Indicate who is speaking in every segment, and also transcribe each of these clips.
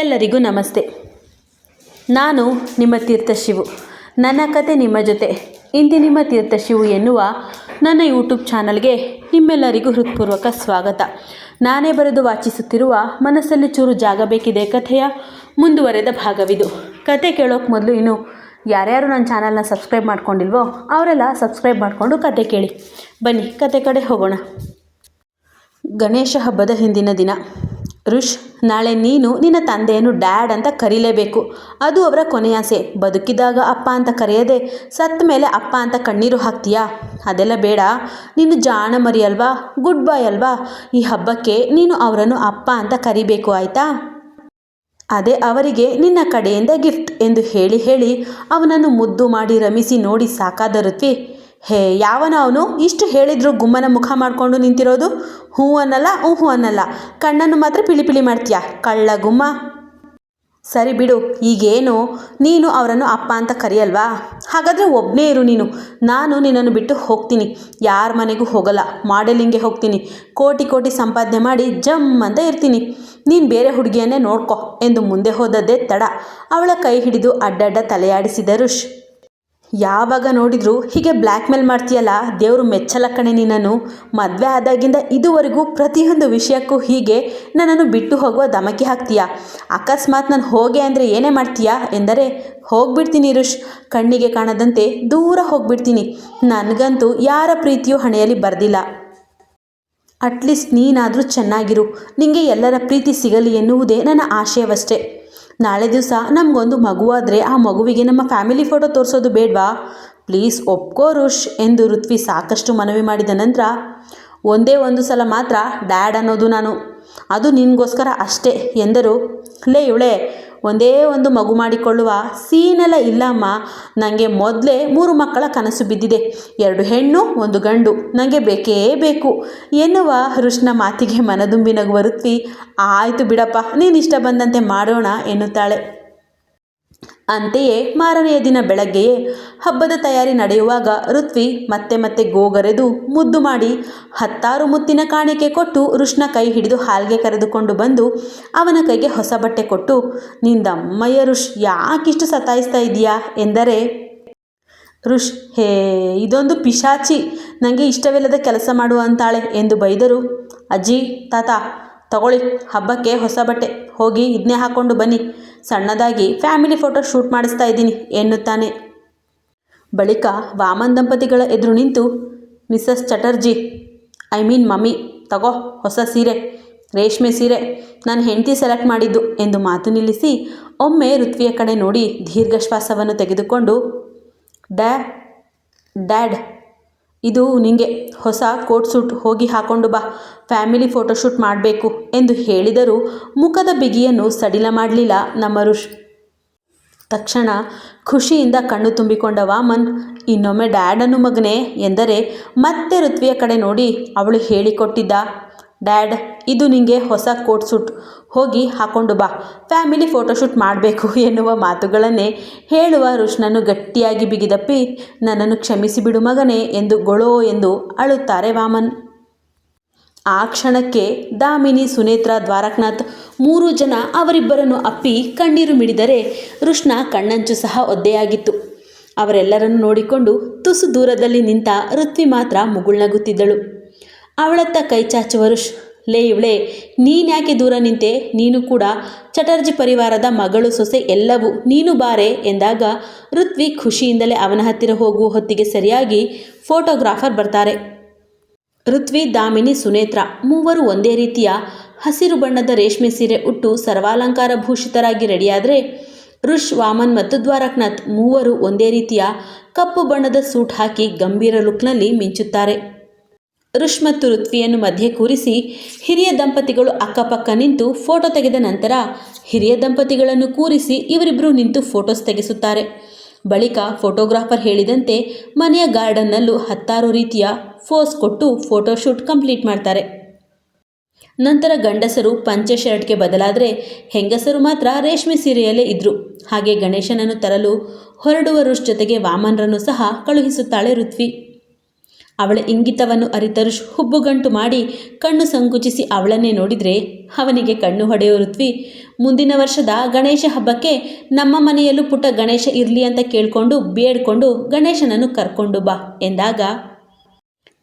Speaker 1: ಎಲ್ಲರಿಗೂ ನಮಸ್ತೆ. ನಾನು ನಿಮ್ಮ ತೀರ್ಥಶಿವು. ನನ್ನ ಕತೆ ನಿಮ್ಮ ಜೊತೆ. ಇಂದು ನಿಮ್ಮ ತೀರ್ಥಶಿವು ಎನ್ನುವ ನನ್ನ ಯೂಟ್ಯೂಬ್ ಚಾನಲ್ಗೆ ನಿಮ್ಮೆಲ್ಲರಿಗೂ ಹೃತ್ಪೂರ್ವಕ ಸ್ವಾಗತ. ನಾನೇ ಬರೆದು ವಾಚಿಸುತ್ತಿರುವ ಮನಸ್ಸಲ್ಲಿ ಚೂರು ಜಾಗ ಬೇಕಿದೆ ಕಥೆಯ ಮುಂದುವರೆದ ಭಾಗವಿದು. ಕತೆ ಕೇಳೋಕೆ ಮೊದಲು ಇನ್ನು ಯಾರ್ಯಾರು ನನ್ನ ಚಾನಲ್ನ ಸಬ್ಸ್ಕ್ರೈಬ್ ಮಾಡ್ಕೊಂಡಿಲ್ವೋ ಅವರೆಲ್ಲ ಸಬ್ಸ್ಕ್ರೈಬ್ ಮಾಡಿಕೊಂಡು ಕತೆ ಕೇಳಿ. ಬನ್ನಿ, ಕತೆ ಕಡೆ ಹೋಗೋಣ. ಗಣೇಶ ಹಬ್ಬದ ಹಿಂದಿನ ದಿನ. ಋಷ್ ನಾಳೆ ನೀನು ನಿನ್ನ ತಂದೆಯನ್ನು ಡ್ಯಾಡ್ ಅಂತ ಕರೀಲೇಬೇಕು. ಅದು ಅವರ ಕೊನೆಯಾಸೆ. ಬದುಕಿದಾಗ ಅಪ್ಪ ಅಂತ ಕರೆಯದೆ ಸತ್ತ ಮೇಲೆ ಅಪ್ಪ ಅಂತ ಕಣ್ಣೀರು ಹಾಕ್ತೀಯಾ? ಅದೆಲ್ಲ ಬೇಡ. ನೀನು ಜಾಣ ಮರಿ ಅಲ್ವಾ? ಗುಡ್ ಬಾಯ್ ಅಲ್ವಾ? ಈ ಹಬ್ಬಕ್ಕೆ ನೀನು ಅವರನ್ನು ಅಪ್ಪ ಅಂತ ಕರಿಬೇಕು ಆಯಿತಾ? ಅದೇ ಅವರಿಗೆ ನಿನ್ನ ಕಡೆಯಿಂದ ಗಿಫ್ಟ್ ಎಂದು ಹೇಳಿ ಹೇಳಿ ಅವನನ್ನು ಮುದ್ದು ಮಾಡಿ ರಮಿಸಿ ನೋಡಿ ಸಾಕಾದ ಹೇ, ಯಾವನ ಅವನು ಇಷ್ಟು ಹೇಳಿದ್ರು ಗುಮ್ಮನ ಮುಖ ಮಾಡಿಕೊಂಡು ನಿಂತಿರೋದು? ಹ್ಞೂ ಅನ್ನಲ್ಲ ಹ್ಞೂ ಅನ್ನಲ್ಲ. ಕಣ್ಣನ್ನು ಮಾತ್ರ ಪಿಳಿ ಪಿಳಿ ಮಾಡ್ತೀಯ? ಕಳ್ಳ ಗುಮ್ಮ. ಸರಿ ಬಿಡು, ಈಗೇನು? ನೀನು ಅವರನ್ನು ಅಪ್ಪ ಅಂತ ಕರೆಯಲ್ವಾ? ಹಾಗಾದರೆ ಒಬ್ಬನೇ ಇರು ನೀನು. ನಾನು ನಿನ್ನನ್ನು ಬಿಟ್ಟು ಹೋಗ್ತೀನಿ. ಯಾರ ಮನೆಗೂ ಹೋಗಲ್ಲ. ಮಾಡೆಲಿಂಗ್ಗೆ ಹೋಗ್ತೀನಿ. ಕೋಟಿ ಕೋಟಿ ಸಂಪಾದನೆ ಮಾಡಿ ಜಮ್ ಅಂತ ಇರ್ತೀನಿ. ನೀನು ಬೇರೆ ಹುಡುಗಿಯನ್ನೇ ನೋಡ್ಕೊ ಎಂದು ಮುಂದೆ ಹೋದದ್ದೇ ತಡ. ಅವಳ ಕೈ ಹಿಡಿದು ಅಡ್ಡಡ್ಡ ತಲೆಯಾಡಿಸಿದ ಋಷ್ ಯಾವಾಗ ನೋಡಿದ್ರು ಹೀಗೆ ಬ್ಲ್ಯಾಕ್ ಮೇಲ್ ಮಾಡ್ತೀಯಲ್ಲ, ದೇವರು ಮೆಚ್ಚಲ ಕಣೆ ನಿನ್ನನ್ನು. ಮದುವೆ ಆದಾಗಿಂದ ಇದುವರೆಗೂ ಪ್ರತಿಯೊಂದು ವಿಷಯಕ್ಕೂ ಹೀಗೆ ನನ್ನನ್ನು ಬಿಟ್ಟು ಹೋಗುವ ಧಮಕಿ ಹಾಕ್ತೀಯಾ. ಅಕಸ್ಮಾತ್ ನಾನು ಹೋಗೆ ಅಂದರೆ ಏನೇ ಮಾಡ್ತೀಯಾ? ಎಂದರೆ, ಹೋಗ್ಬಿಡ್ತೀನಿ ಋಷ್. ಕಣ್ಣಿಗೆ ಕಾಣದಂತೆ ದೂರ ಹೋಗ್ಬಿಡ್ತೀನಿ. ನನಗಂತೂ ಯಾರ ಪ್ರೀತಿಯೂ ಹಣೆಯಲ್ಲಿ ಬರೆದಿಲ್ಲ. ಅಟ್ಲೀಸ್ಟ್ ನೀನಾದರೂ ಚೆನ್ನಾಗಿರು. ನಿಮಗೆ ಎಲ್ಲರ ಪ್ರೀತಿ ಸಿಗಲಿ ಎನ್ನುವುದೇ ನನ್ನ ಆಶಯವಷ್ಟೇ. ನಾಳೆ ದಿವಸ ನಮಗೊಂದು ಮಗುವಾದರೆ ಆ ಮಗುವಿಗೆ ನಮ್ಮ ಫ್ಯಾಮಿಲಿ ಫೋಟೋ ತೋರಿಸೋದು ಬೇಡವಾ? ಪ್ಲೀಸ್ ಒಪ್ಕೋ ರುಷ್ ಎಂದು ಋತ್ವಿ ಸಾಕಷ್ಟು ಮನವಿ ಮಾಡಿದ ನಂತರ, ಒಂದೇ ಒಂದು ಸಲ ಮಾತ್ರ ಡ್ಯಾಡ್ ಅನ್ನೋದು ನಾನು. ಅದು ನಿನಗೋಸ್ಕರ ಅಷ್ಟೇ ಎಂದರು. ಲೇ ಇವಳೆ ಒಂದೇ ಒಂದು ಮಗು ಮಾಡಿಕೊಳ್ಳುವ ಸೀನೆಲ್ಲ ಇಲ್ಲಮ್ಮ. ನನಗೆ ಮೊದಲೇ ಮೂರು ಮಕ್ಕಳ ಕನಸು ಬಿದ್ದಿದೆ. ಎರಡು ಹೆಣ್ಣು, ಒಂದು ಗಂಡು. ನನಗೆ ಬೇಕೇ ಬೇಕು. ಎನ್ನುವ ಋಷ್ನ ಮಾತಿಗೆ ಮನದುಂಬಿ ಋತ್ವಿ, ಆಯಿತು ಬಿಡಪ್ಪ, ನೀನು ಇಷ್ಟ ಬಂದಂತೆ ಮಾಡೋಣ ಎನ್ನುತ್ತಾಳೆ. ಅಂತೆಯೇ ಮಾರನೆಯ ದಿನ ಬೆಳಗ್ಗೆಯೇ ಹಬ್ಬದ ತಯಾರಿ ನಡೆಯುವಾಗ ಋತ್ವಿ ಮತ್ತೆ ಮತ್ತೆ ಗೋಗರೆದು ಮುದ್ದು ಮಾಡಿ ಹತ್ತಾರು ಮುತ್ತಿನ ಕಾಣಿಕೆ ಕೊಟ್ಟು ಋಷ್ಣ ಕೈ ಹಿಡಿದು ಹಾಲ್ಗೆ ಕರೆದುಕೊಂಡು ಬಂದು ಅವನ ಕೈಗೆ ಹೊಸ ಬಟ್ಟೆ ಕೊಟ್ಟು, ನಿಂದಮ್ಮಯ್ಯ ಋಷ್, ಯಾಕಿಷ್ಟು ಸತಾಯಿಸ್ತಾ ಇದೀಯಾ ಎಂದರೆ, ಋಷ್, ಹೇ, ಇದೊಂದು ಪಿಶಾಚಿ ನನಗೆ ಇಷ್ಟವಿಲ್ಲದ ಕೆಲಸ ಮಾಡು ಅಂತಾಳೆ ಎಂದು ಬೈದರು. ಅಜ್ಜಿ, ತಾತ, ತಗೊಳ್ಳಿ, ಹಬ್ಬಕ್ಕೆ ಹೊಸ ಬಟ್ಟೆ. ಹೋಗಿ ಇದನ್ನೇ ಹಾಕ್ಕೊಂಡು ಬನ್ನಿ. ಸಣ್ಣದಾಗಿ ಫ್ಯಾಮಿಲಿ ಫೋಟೋ ಶೂಟ್ ಮಾಡಿಸ್ತಾ ಇದ್ದೀನಿ ಎನ್ನುತ್ತಾನೆ. ಬಳಿಕ ವಾಮನ್ ದಂಪತಿಗಳ ಎದುರು ನಿಂತು, Mrs Chatterjee, I mean mummy, ತಗೋ ಹೊಸ ಸೀರೆ, ರೇಷ್ಮೆ ಸೀರೆ, ನಾನು ಹೆಂಡತಿ ಸೆಲೆಕ್ಟ್ ಮಾಡಿದ್ದು ಎಂದು ಮಾತು ನಿಲ್ಲಿಸಿ, ಒಮ್ಮೆ ಋತ್ವಿಯ ಕಡೆ ನೋಡಿ ದೀರ್ಘ ಶ್ವಾಸವನ್ನು ತೆಗೆದುಕೊಂಡು, ಡ್ಯಾ, ಡ್ಯಾಡ್ ಇದು ನಿಂಗೆ ಹೊಸ ಕೋಟ್ ಸೂಟ್ ಹೋಗಿ ಹಾಕೊಂಡು ಬಾ, ಫ್ಯಾಮಿಲಿ ಫೋಟೋಶೂಟ್ ಮಾಡಬೇಕು ಎಂದು ಹೇಳಿದರೂ ಮುಖದ ಬಿಗಿಯನ್ನು ಸಡಿಲ ಮಾಡಲಿಲ್ಲ ನಮ್ಮ ಋಷ್ ತಕ್ಷಣ ಖುಷಿಯಿಂದ ಕಣ್ಣು ತುಂಬಿಕೊಂಡ ವಾಮನ್, ಇನ್ನೊಮ್ಮೆ ಡ್ಯಾಡನ್ನು ಮಗನೇ ಎಂದರೆ ಮತ್ತೆ ಋತ್ವಿಯ ಕಡೆ ನೋಡಿ ಅವಳು ಹೇಳಿಕೊಟ್ಟಿದ್ದ ಡ್ಯಾಡ್, ಇದು ನಿಂಗೆ ಹೊಸ ಕೋಟ್ ಸೂಟ್. ಹೋಗಿ ಹಾಕೊಂಡು ಬಾ. ಫ್ಯಾಮಿಲಿ ಫೋಟೋಶೂಟ್ ಮಾಡಬೇಕು ಎನ್ನುವ ಮಾತುಗಳನ್ನೇ ಹೇಳುವ ಋಷ್ಣನ್ನು ಗಟ್ಟಿಯಾಗಿ ಬಿಗಿದಪ್ಪಿ ನನ್ನನ್ನು ಕ್ಷಮಿಸಿ ಬಿಡು ಮಗನೇ ಎಂದು ಗೊಳೋ ಎಂದು ಅಳುತ್ತಾರೆ ವಾಮನ್. ಆ ಕ್ಷಣಕ್ಕೆ ದಾಮಿನಿ, ಸುನೇತ್ರ, ದ್ವಾರಕನಾಥ್ ಮೂರು ಜನ ಅವರಿಬ್ಬರನ್ನು ಅಪ್ಪಿ ಕಣ್ಣೀರು ಮಿಡಿದರೆ ಋಷ್ಣ ಕಣ್ಣಂಚು ಸಹ ಒದ್ದೆಯಾಗಿತ್ತು. ಅವರೆಲ್ಲರನ್ನು ನೋಡಿಕೊಂಡು ತುಸು ದೂರದಲ್ಲಿ ನಿಂತ ಋತ್ವಿ ಮಾತ್ರ ಮುಗುಳ್ನಗುತ್ತಿದ್ದಳು. ಅವಳತ್ತ ಕೈ ಚಾಚುವರು ಲೇ ಇವಳೆ ನೀನ್ಯಾಕೆ ದೂರ ನಿಂತೆ? ನೀನು ಕೂಡ ಚಟರ್ಜಿ ಪರಿವಾರದ ಮಗಳು ಸೊಸೆ ಎಲ್ಲವೂ ನೀನು ಬಾರೆ ಎಂದಾಗ ಋತ್ವಿ ಖುಷಿಯಿಂದಲೇ ಅವನ ಹತ್ತಿರ ಹೋಗುವ ಹೊತ್ತಿಗೆ ಸರಿಯಾಗಿ ಫೋಟೋಗ್ರಾಫರ್ ಬರ್ತಾರೆ. ಋತ್ವಿ, ದಾಮಿನಿ, ಸುನೇತ್ರ ಮೂವರು ಒಂದೇ ರೀತಿಯ ಹಸಿರು ಬಣ್ಣದ ರೇಷ್ಮೆ ಸೀರೆ ಉಟ್ಟು ಸರ್ವಾಲಂಕಾರ ಭೂಷಿತರಾಗಿ ರೆಡಿಯಾದರೆ ಋಷ್, ವಾಮನ್ ಮತ್ತು ದ್ವಾರಕ್ನಾಥ್ ಮೂವರು ಒಂದೇ ರೀತಿಯ ಕಪ್ಪು ಬಣ್ಣದ ಸೂಟ್ ಹಾಕಿ ಗಂಭೀರ ಲುಕ್ನಲ್ಲಿ ಮಿಂಚುತ್ತಾರೆ. ಋಷ್ ಮತ್ತು ಋತ್ವಿಯನ್ನು ಮಧ್ಯೆ ಕೂರಿಸಿ ಹಿರಿಯ ದಂಪತಿಗಳು ಅಕ್ಕಪಕ್ಕ ನಿಂತು ಫೋಟೋ ತೆಗೆದ ನಂತರ ಹಿರಿಯ ದಂಪತಿಗಳನ್ನು ಕೂರಿಸಿ ಇವರಿಬ್ಬರು ನಿಂತು ಫೋಟೋಸ್ ತೆಗೆಸುತ್ತಾರೆ. ಬಳಿಕ ಫೋಟೋಗ್ರಾಫರ್ ಹೇಳಿದಂತೆ ಮನೆಯ ಗಾರ್ಡನ್ನಲ್ಲೂ ಹತ್ತಾರು ರೀತಿಯ ಫೋಸ್ ಕೊಟ್ಟು ಫೋಟೋಶೂಟ್ ಕಂಪ್ಲೀಟ್ ಮಾಡ್ತಾರೆ. ನಂತರ ಗಂಡಸರು ಪಂಚೆ ಶರ್ಟ್ಗೆ ಬದಲಾದರೆ ಹೆಂಗಸರು ಮಾತ್ರ ರೇಷ್ಮೆ ಸೀರೆಯಲ್ಲೇ ಇದ್ದರು ಹಾಗೆ ಗಣೇಶನನ್ನು ತರಲು ಹೊರಡುವ ಋಷ್ ಜೊತೆಗೆ ವಾಮನರನ್ನು ಸಹ ಕಳುಹಿಸುತ್ತಾಳೆ ಋತ್ವಿ. ಅವಳ ಇಂಗಿತವನ್ನು ಅರಿತರು ಹುಬ್ಬುಗಂಟು ಮಾಡಿ ಕಣ್ಣು ಸಂಕುಚಿಸಿ ಅವಳನ್ನೇ ನೋಡಿದರೆ ಅವನಿಗೆ ಕಣ್ಣು ಹೊಡೆಯೋ ಋತ್ವಿ, ಮುಂದಿನ ವರ್ಷದ ಗಣೇಶ ಹಬ್ಬಕ್ಕೆ ನಮ್ಮ ಮನೆಯಲ್ಲೂ ಪುಟ್ಟ ಗಣೇಶ ಇರಲಿ ಅಂತ ಕೇಳಿಕೊಂಡು ಬೇಡ್ಕೊಂಡು ಗಣೇಶನನ್ನು ಕರ್ಕೊಂಡು ಬಾ ಎಂದಾಗ,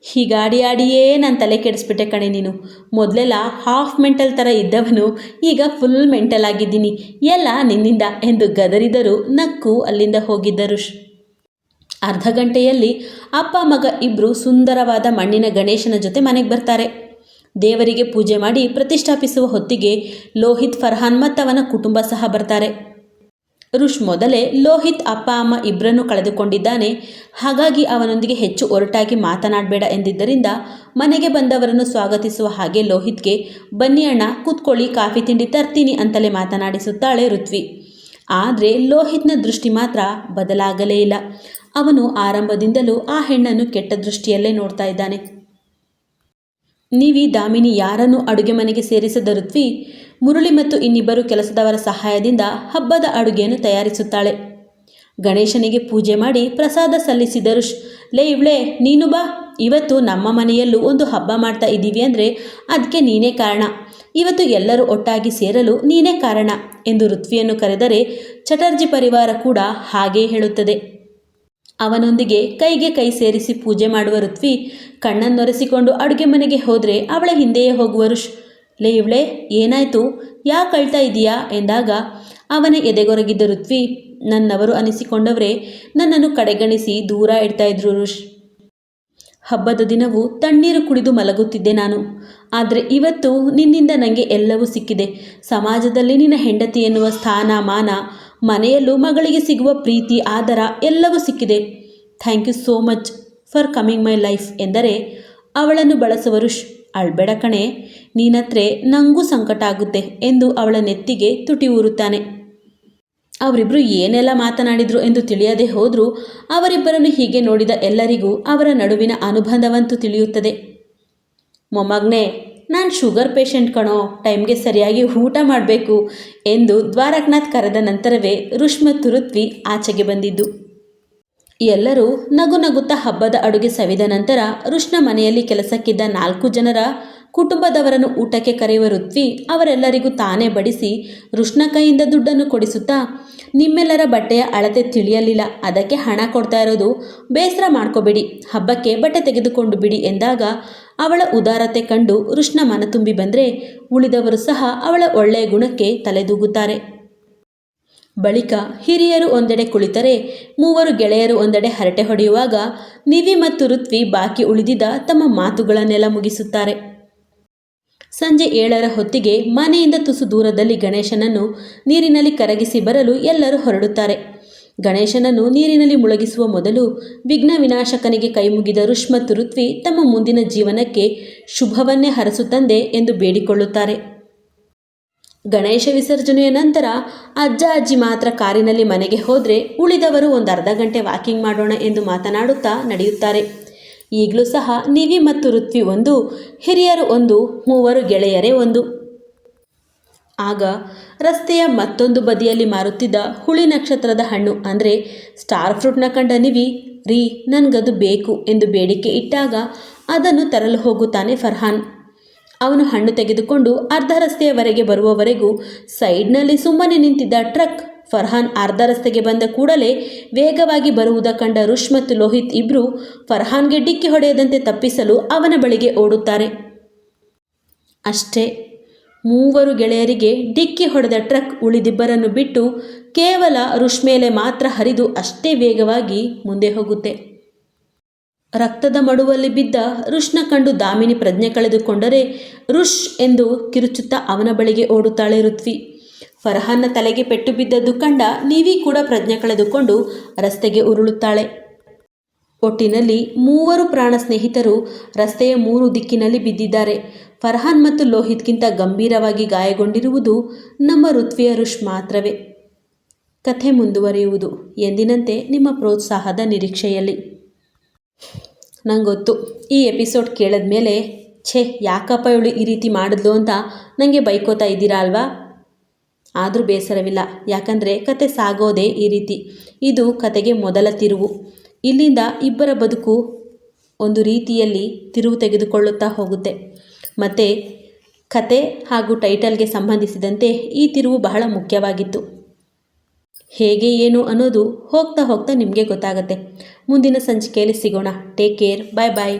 Speaker 1: ಹೀಗಾಡಿ ಆಡಿಯೇ ನನ್ನ ತಲೆ ಕೆಡಿಸ್ಬಿಟ್ಟೆ ಕಣೆ ನೀನು ಮೊದಲೆಲ್ಲ ಹಾಫ್ ಮೆಂಟಲ್ ಥರ ಇದ್ದವನು, ಈಗ ಫುಲ್ ಮೆಂಟಲ್ ಆಗಿದ್ದೀನಿ ಎಲ್ಲ ನಿನ್ನಿಂದ ಎಂದು ಗದರಿದರು ನಕ್ಕು ಅಲ್ಲಿಂದ ಹೋಗಿದ್ದರು. ಅರ್ಧ ಗಂಟೆಯಲ್ಲಿ ಅಪ್ಪ, ಮಗ ಇಬ್ಬರು ಸುಂದರವಾದ ಮಣ್ಣಿನ ಗಣೇಶನ ಜೊತೆ ಮನೆಗೆ ಬರ್ತಾರೆ. ದೇವರಿಗೆ ಪೂಜೆ ಮಾಡಿ ಪ್ರತಿಷ್ಠಾಪಿಸುವ ಹೊತ್ತಿಗೆ ಲೋಹಿತ್, ಫರ್ಹಾನ್ ಮತ್ತು ಅವನ ಕುಟುಂಬ ಸಹ ಬರ್ತಾರೆ. ರುಷ್ ಮೊದಲೇ ಲೋಹಿತ್, ಅಪ್ಪ, ಅಮ್ಮ ಇಬ್ಬರನ್ನು ಕಳೆದುಕೊಂಡಿದ್ದಾನೆ. ಹಾಗಾಗಿ ಅವನೊಂದಿಗೆ ಹೆಚ್ಚು ಒರಟಾಗಿ ಮಾತನಾಡಬೇಡ ಎಂದಿದ್ದರಿಂದ ಮನೆಗೆ ಬಂದವರನ್ನು ಸ್ವಾಗತಿಸುವ ಹಾಗೆ ಲೋಹಿತ್ಗೆ, ಬನ್ನಿ ಅಣ್ಣ, ಕೂತ್ಕೊಳ್ಳಿ, ಕಾಫಿ ತಿಂಡಿ ತರ್ತೀನಿ ಅಂತಲೇ ಮಾತನಾಡಿಸುತ್ತಾಳೆ ಋತ್ವಿ. ಆದರೆ ಲೋಹಿತ್ನ ದೃಷ್ಟಿ ಮಾತ್ರ ಬದಲಾಗಲೇ ಇಲ್ಲ. ಅವನು ಆರಂಭದಿಂದಲೂ ಆ ಹೆಣ್ಣನ್ನು ಕೆಟ್ಟ ದೃಷ್ಟಿಯಲ್ಲೇ ನೋಡ್ತಾ ಇದ್ದಾನೆ. ನೀವಿ ದಾಮಿನಿ ಯಾರನ್ನು ಅಡುಗೆ ಮನೆಗೆ ಸೇರಿಸದ ಋತ್ವಿ, ಮುರಳಿ ಮತ್ತು ಇನ್ನಿಬ್ಬರು ಕೆಲಸದವರ ಸಹಾಯದಿಂದ ಹಬ್ಬದ ಅಡುಗೆಯನ್ನು ತಯಾರಿಸುತ್ತಾಳೆ. ಗಣೇಶನಿಗೆ ಪೂಜೆ ಮಾಡಿ ಪ್ರಸಾದ ಸಲ್ಲಿಸಿದರು ಲೇ ಇವಳೆ, ನೀನು ಬಾ. ಇವತ್ತು ನಮ್ಮ ಮನೆಯಲ್ಲೂ ಒಂದು ಹಬ್ಬ ಮಾಡ್ತಾ ಇದ್ದೀವಿ ಅಂದರೆ ಅದಕ್ಕೆ ನೀನೇ ಕಾರಣ. ಇವತ್ತು ಎಲ್ಲರೂ ಒಟ್ಟಾಗಿ ಸೇರಲು ನೀನೇ ಕಾರಣ ಎಂದು ಋತ್ವಿಯನ್ನು ಕರೆದರೆ ಚಟರ್ಜಿ ಪರಿವಾರ ಕೂಡ ಹಾಗೇ ಹೇಳುತ್ತದೆ. ಅವನೊಂದಿಗೆ ಕೈಗೆ ಕೈ ಸೇರಿಸಿ ಪೂಜೆ ಮಾಡುವ ಋತ್ವಿ ಕಣ್ಣನ್ನೊರೆಸಿಕೊಂಡು ಅಡುಗೆ ಮನೆಗೆ ಹೋದರೆ ಅವಳ ಹಿಂದೆಯೇ ಹೋಗುವ ಋಷ್. ಲೇ ಇವಳೆ, ಏನಾಯಿತು? ಯಾಕೆ ಅಳ್ತಾ ಇದೀಯಾ? ಎಂದಾಗ, ಅವನ ಎದೆಗೊರಗಿದ್ದ ಋತ್ವಿ, ನನ್ನವರು ಅನಿಸಿಕೊಂಡವರೇ, ನನ್ನನ್ನು ಕಡೆಗಣಿಸಿ ದೂರ ಇಡ್ತಾ ಇದ್ರು ಋಷ್. ಹಬ್ಬದ ದಿನವೂ ತಣ್ಣೀರು ಕುಡಿದು ಮಲಗುತ್ತಿದ್ದೆ ನಾನು. ಆದರೆ ಇವತ್ತು ನಿನ್ನಿಂದ ನನಗೆ ಎಲ್ಲವೂ ಸಿಕ್ಕಿದೆ. ಸಮಾಜದಲ್ಲಿ ನಿನ್ನ ಹೆಂಡತಿ ಎನ್ನುವ ಸ್ಥಾನ, ಮಾನ ಮನೆಯಲ್ಲೂ ಮಗಳಿಗೆ ಸಿಗುವ ಪ್ರೀತಿ, ಆದರ ಎಲ್ಲವೂ ಸಿಕ್ಕಿದೆ. Thank you so much for coming my life ಎಂದರೆ, ಅವಳನ್ನು ಬಳಸುವರು ಅಳ್ಬೇಡ ಕಣೆ, ನೀನತ್ರೆ ನನಗೂ ಸಂಕಟ ಆಗುತ್ತೆ ಎಂದು ಅವಳ ನೆತ್ತಿಗೆ ತುಟಿ ಊರುತ್ತಾನೆ. ಅವರಿಬ್ಬರು ಏನೆಲ್ಲ ಮಾತನಾಡಿದ್ರು ಎಂದು ತಿಳಿಯದೆ ಹೋದರೂ, ಅವರಿಬ್ಬರನ್ನು ಹೀಗೆ ನೋಡಿದ ಎಲ್ಲರಿಗೂ ಅವರ ನಡುವಿನ ಅನುಬಂಧವಂತೂ ತಿಳಿಯುತ್ತದೆ. ಮೊಮ್ಮಗ್ನೆ ನಾನು ಶುಗರ್ ಪೇಷಂಟ್ ಕಣೋ, ಟೈಮ್ಗೆ ಸರಿಯಾಗಿ ಊಟ ಮಾಡಬೇಕು ಎಂದು ದ್ವಾರಕನಾಥ್ ಕರೆದ ನಂತರವೇ ರುಷ್ಮ ತುರುತ್ವಿ ಆಚೆಗೆ ಬಂದಿದ್ದು. ಎಲ್ಲರೂ ನಗು ನಗುತ್ತಾ ಹಬ್ಬದ ಅಡುಗೆ ಸವಿದ ನಂತರ ರುಷ್ಣ ಮನೆಯಲ್ಲಿ ಕೆಲಸಕ್ಕಿದ್ದ ನಾಲ್ಕು ಜನರ ಕುಟುಂಬದವರನ್ನು ಊಟಕ್ಕೆ ಕರೆಯುವ ಋತ್ವಿ ಅವರೆಲ್ಲರಿಗೂ ತಾನೇ ಬಡಿಸಿ ಋಷ್ನ ಕೈಯಿಂದ ದುಡ್ಡನ್ನು ಕೊಡಿಸುತ್ತಾ ನಿಮ್ಮೆಲ್ಲರ ಬಟ್ಟೆಯ ಅಳತೆ ತಿಳಿಯಲಿಲ್ಲ. ಅದಕ್ಕೆ ಹಣ ಕೊಡ್ತಾ ಇರೋದು ಬೇಸರ ಮಾಡ್ಕೋಬೇಡಿ. ಹಬ್ಬಕ್ಕೆ ಬಟ್ಟೆ ತೆಗೆದುಕೊಂಡು ಬಿಡಿ ಎಂದಾಗ ಅವಳ ಉದಾರತೆ ಕಂಡು ಋಷ್ನ ಮನ ತುಂಬಿ ಬಂದರೆ ಉಳಿದವರು ಸಹ ಅವಳ ಒಳ್ಳೆಯ ಗುಣಕ್ಕೆ ತಲೆದೂಗುತ್ತಾರೆ. ಬಳಿಕ ಹಿರಿಯರು ಒಂದೆಡೆ ಕುಳಿತರೆ, ಮೂವರು ಗೆಳೆಯರು ಒಂದೆಡೆ ಹರಟೆ ಹೊಡೆಯುವಾಗ ನಿವಿ ಮತ್ತು ಋತ್ವಿ ಬಾಕಿ ಉಳಿದಿದ್ದ ತಮ್ಮ ಮಾತುಗಳನ್ನೆಲ್ಲ ಮುಗಿಸುತ್ತಾರೆ. ಸಂಜೆ ಏಳರ ಹೊತ್ತಿಗೆ ಮನೆಯಿಂದ ತುಸು ದೂರದಲ್ಲಿ ಗಣೇಶನನ್ನು ನೀರಿನಲ್ಲಿ ಕರಗಿಸಿ ಬರಲು ಎಲ್ಲರೂ ಹೊರಡುತ್ತಾರೆ. ಗಣೇಶನನ್ನು ನೀರಿನಲ್ಲಿ ಮುಳುಗಿಸುವ ಮೊದಲು ವಿಘ್ನ ವಿನಾಶಕನಿಗೆ ಕೈಮುಗಿದ ಮತ್ತು ಋತ್ವಿ ತಮ್ಮ ಮುಂದಿನ ಜೀವನಕ್ಕೆ ಶುಭವನ್ನೇ ಹರಸುತ್ತಂದೆ ಎಂದು ಬೇಡಿಕೊಳ್ಳುತ್ತಾರೆ. ಗಣೇಶ ವಿಸರ್ಜನೆಯ ನಂತರ ಅಜ್ಜ ಅಜ್ಜಿ ಮಾತ್ರ ಕಾರಿನಲ್ಲಿ ಮನೆಗೆ ಹೋದರೆ ಉಳಿದವರು ಒಂದು ಅರ್ಧ ಗಂಟೆ ವಾಕಿಂಗ್ ಮಾಡೋಣ ಎಂದು ಮಾತನಾಡುತ್ತಾ ನಡೆಯುತ್ತಾರೆ. ಈಗಲೂ ಸಹ ನಿವಿ ಮತ್ತು ಋತ್ವಿ ಒಂದು, ಹಿರಿಯರು ಒಂದು, ಮೂವರು ಗೆಳೆಯರೇ ಒಂದು. ಆಗ ರಸ್ತೆಯ ಮತ್ತೊಂದು ಬದಿಯಲ್ಲಿ ಮಾರುತ್ತಿದ್ದ ಹುಳಿ ನಕ್ಷತ್ರದ ಹಣ್ಣು ಅಂದರೆ ಸ್ಟಾರ್ ಫ್ರೂಟ್ನ ಕಂಡ ನಿವಿ, ರೀ, ನನಗದು ಬೇಕು ಎಂದು ಬೇಡಿಕೆ ಇಟ್ಟಾಗ ಅದನ್ನು ತರಲು ಹೋಗುತ್ತಾನೆ ಫರ್ಹಾನ್. ಅವನು ಹಣ್ಣು ತೆಗೆದುಕೊಂಡು ಅರ್ಧ ರಸ್ತೆಯವರೆಗೆ ಬರುವವರೆಗೂ ಸೈಡ್ನಲ್ಲಿ ಸುಮ್ಮನೆ ನಿಂತಿದ್ದ ಟ್ರಕ್ ಫರ್ಹಾನ್ ಅರ್ಧ ರಸ್ತೆಗೆ ಬಂದ ಕೂಡಲೇ ವೇಗವಾಗಿ ಬರುವುದ ಕಂಡ ರುಷ್ ಮತ್ತು ಲೋಹಿತ್ ಇಬ್ಬರು ಫರ್ಹಾನ್ಗೆ ಡಿಕ್ಕಿ ಹೊಡೆಯದಂತೆ ತಪ್ಪಿಸಲು ಅವನ ಬಳಿಗೆ ಓಡುತ್ತಾರೆ. ಅಷ್ಟೇ, ಮೂವರು ಗೆಳೆಯರಿಗೆ ಡಿಕ್ಕಿ ಹೊಡೆದ ಟ್ರಕ್ ಉಳಿದಿಬ್ಬರನ್ನು ಬಿಟ್ಟು ಕೇವಲ ರುಷ್ ಮೇಲೆ ಮಾತ್ರ ಹರಿದು ಅಷ್ಟೇ ವೇಗವಾಗಿ ಮುಂದೆ ಹೋಗುತ್ತೆ. ರಕ್ತದ ಮಡುವಲ್ಲಿ ಬಿದ್ದ ರುಷ್ನ ಕಂಡು ದಾಮಿನಿ ಪ್ರಜ್ಞೆ ಕಳೆದುಕೊಂಡರೆ ರುಷ್ ಎಂದು ಕಿರುಚುತ್ತಾ ಅವನ ಬಳಿಗೆ ಓಡುತ್ತಾಳೆ ಋತ್ವಿ. ಫರ್ಹಾನ್ನ ತಲೆಗೆ ಪೆಟ್ಟು ಬಿದ್ದದ್ದು ಕಂಡ ನೀವಿ ಕೂಡ ಪ್ರಜ್ಞೆ ಕಳೆದುಕೊಂಡು ರಸ್ತೆಗೆ ಉರುಳುತ್ತಾಳೆ. ಒಟ್ಟಿನಲ್ಲಿ ಮೂವರು ಪ್ರಾಣ ಸ್ನೇಹಿತರು ರಸ್ತೆಯ ಮೂರು ದಿಕ್ಕಿನಲ್ಲಿ ಬಿದ್ದಿದ್ದಾರೆ. ಫರ್ಹಾನ್ ಮತ್ತು ಲೋಹಿತ್ಗಿಂತ ಗಂಭೀರವಾಗಿ ಗಾಯಗೊಂಡಿರುವುದು ನಮ್ಮ ಋತ್ವಿಯ ಋಷ್ ಮಾತ್ರವೇ. ಕಥೆ ಮುಂದುವರಿಯುವುದು. ಎಂದಿನಂತೆ ನಿಮ್ಮ ಪ್ರೋತ್ಸಾಹದ ನಿರೀಕ್ಷೆಯಲ್ಲಿ. ನಂಗೊತ್ತು. ಗೊತ್ತು ಈ ಎಪಿಸೋಡ್ ಕೇಳಿದ ಮೇಲೆ ಛೇ, ಯಾಕಪ್ಪ ಇವಳು ಈ ರೀತಿ ಮಾಡಿದ್ಲು ಅಂತ ನನಗೆ ಬೈಕೋತಾ ಇದ್ದೀರಾ ಅಲ್ವಾ? ಆದರೂ ಬೇಸರವಿಲ್ಲ. ಯಾಕಂದರೆ ಕತೆ ಸಾಗೋದೇ ಈ ರೀತಿ. ಇದು ಕತೆಗೆ ಮೊದಲ ತಿರುವು. ಇಲ್ಲಿಂದ ಇಬ್ಬರ ಬದುಕು ಒಂದು ರೀತಿಯಲ್ಲಿ ತಿರುವು ತೆಗೆದುಕೊಳ್ಳುತ್ತಾ ಹೋಗುತ್ತೆ. ಮತ್ತು ಕತೆ ಹಾಗೂ ಟೈಟಲ್ಗೆ ಸಂಬಂಧಿಸಿದಂತೆ ಈ ತಿರುವು ಬಹಳ ಮುಖ್ಯವಾಗಿತ್ತು. ಹೇಗೆ ಏನು ಅನ್ನೋದು ಹೋಗ್ತಾ ಹೋಗ್ತಾ ನಿಮಗೆ ಗೊತ್ತಾಗುತ್ತೆ. ಮುಂದಿನ ಸಂಚಿಕೆಯಲ್ಲಿ ಸಿಗೋಣ. ಟೇಕ್ ಕೇರ್ ಬಾಯ್ ಬಾಯ್